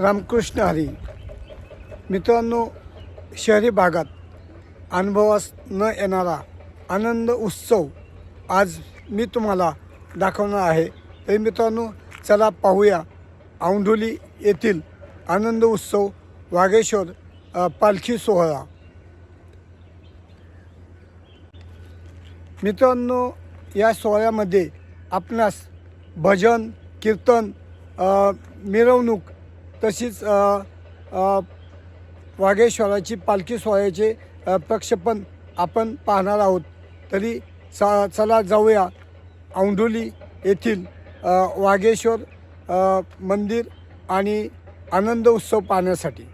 रामकृष्ण हरी. मित्रांनो शहरी भागात अनुभवास न येणारा आनंद उत्सव आज मी तुम्हाला दाखवणार आहे. तरी मित्रांनो चला पाहूया औंढोली येथील आनंद उत्सव वागेश्वर पालखी सोहळा. मित्रांनो या सोहळ्यामध्ये आपणास भजन कीर्तन मिरवणूक तशीच वाघेश्वराची पालखी सोहळ्याचे प्रक्षेपण आपण पाहणार आहोत. तरी चा चला जाऊया. औंढोली येथील वाघेश्वर मंदिर आणि आनंद उत्सव पाहण्यासाठी.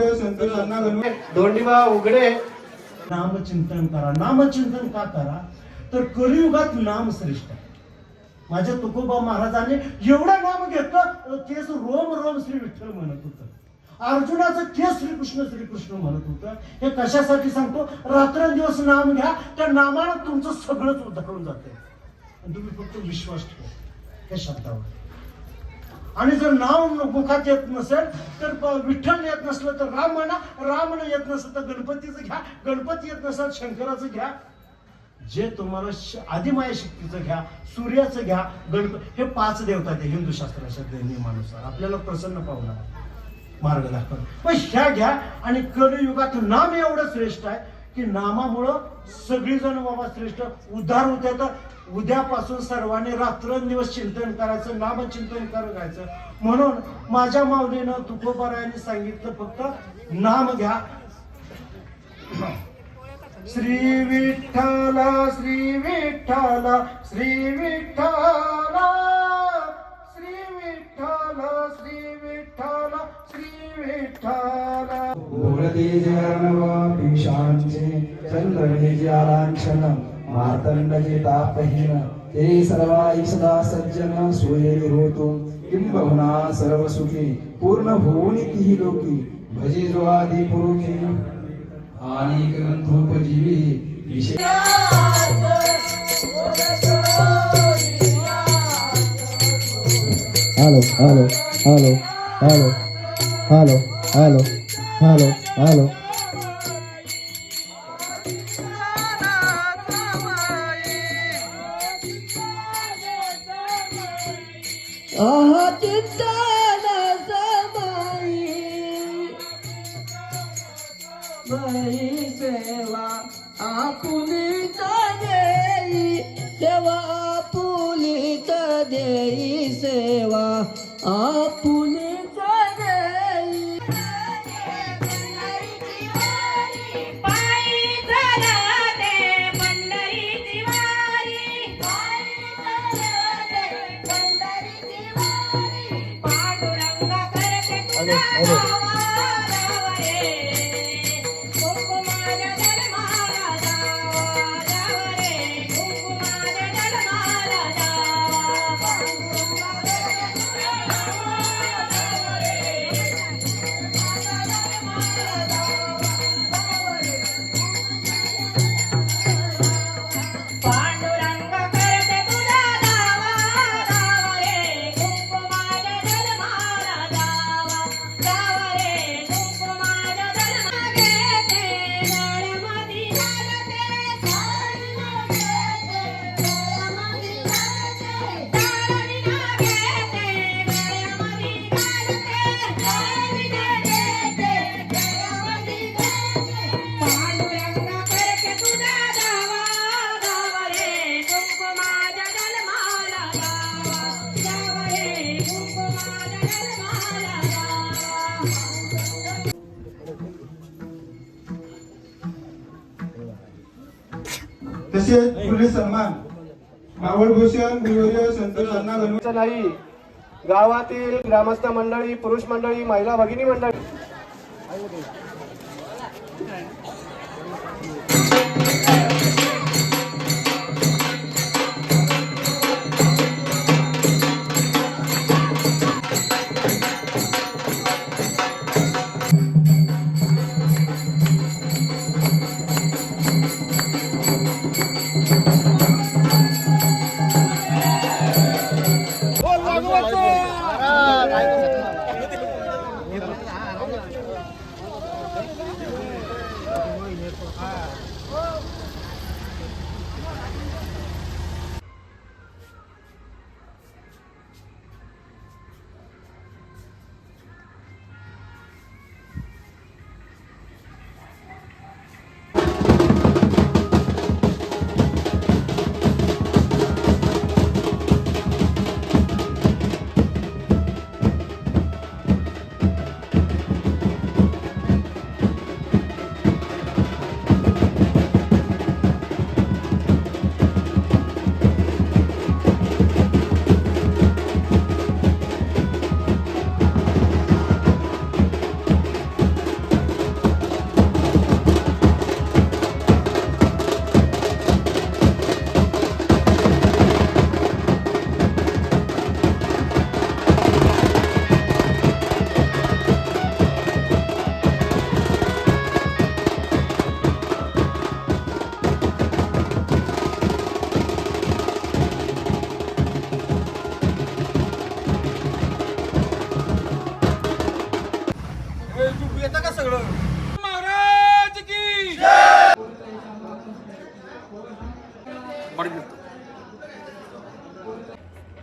मावळभूषण गुरुवर्य दोंडीबा उघडे. नामचिंतन करा. नामचिंतन का करा? तर कलियुगात नाम श्रेष्ठ आहे. माझ्या तुकोबा महाराजांनी एवढं नाम घेतलं केस रोम रोम श्री विठ्ठल म्हणत होत. अर्जुनाचं केस श्रीकृष्ण श्रीकृष्ण म्हणत होतं. हे कशासाठी सांगतो? रात्रंदिवस नाम घ्या त्या नामानं तुमचं सगळंच उधळून जाते तुम्ही फक्त विश्वास ठेवा. त्या शब्दावर. आणि जर नाव मुखात येत नसेल तर विठ्ठल येत नसलं तर राम म्हणा राम येत नसेल तर गणपतीचं घ्या गणपती येत नसेल शंकराचं घ्या. जे तुम्हाला आदिमाया शक्तीचं घ्या सूर्याचं घ्या गणपती हे पाच देवता ते हिंदू शास्त्राच्या नियमानुसार आपल्याला प्रसन्न पावला मार्ग दाखवत पण ह्या घ्या आणि कलियुगात नाम एवढं श्रेष्ठ आहे की नामामुळं सगळीजण बाबा श्रेष्ठ. उद्धार होते तर उद्यापासून सर्वांनी रात्रंदिवस चिंतन करायचं नामचिंतन करायचं. म्हणून माझ्या माऊलीनं तुकोबारायांनी सांगितलं फक्त नाम घ्या. श्री विठ्ठल श्री विठ्ठल श्री विठ्ठल श्री विठ्ठल श्री विठ्ठल श्री भूरतीजगर्णवापीशाञ्चे चन्द्रबीजालाञ्छनं ते सर्वायि सदा सज्जन सूर्यैरोतु किं बहुना सर्वसुखी पूर्णभुवनितिः लोकी भजे जोआदिपुरुषी आनीकग्रन्थोपजीवी Hello, hello, hello, hello. halo, halo, halo, halo. Oh, cinta. तसेच सन्मान. मावळभूषण संतोष अण्णा नाही गावातील ग्रामस्थ मंडळी पुरुष मंडळी महिला भगिनी मंडळी. Ой, не пока.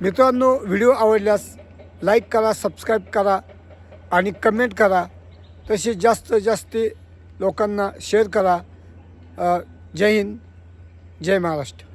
मित्रांनो व्हिडिओ आवडल्यास लाईक करा सबस्क्राईब करा आणि कमेंट करा. तसेच जास्त जास्त लोकांना शेअर करा. जय हिंद जय महाराष्ट्र.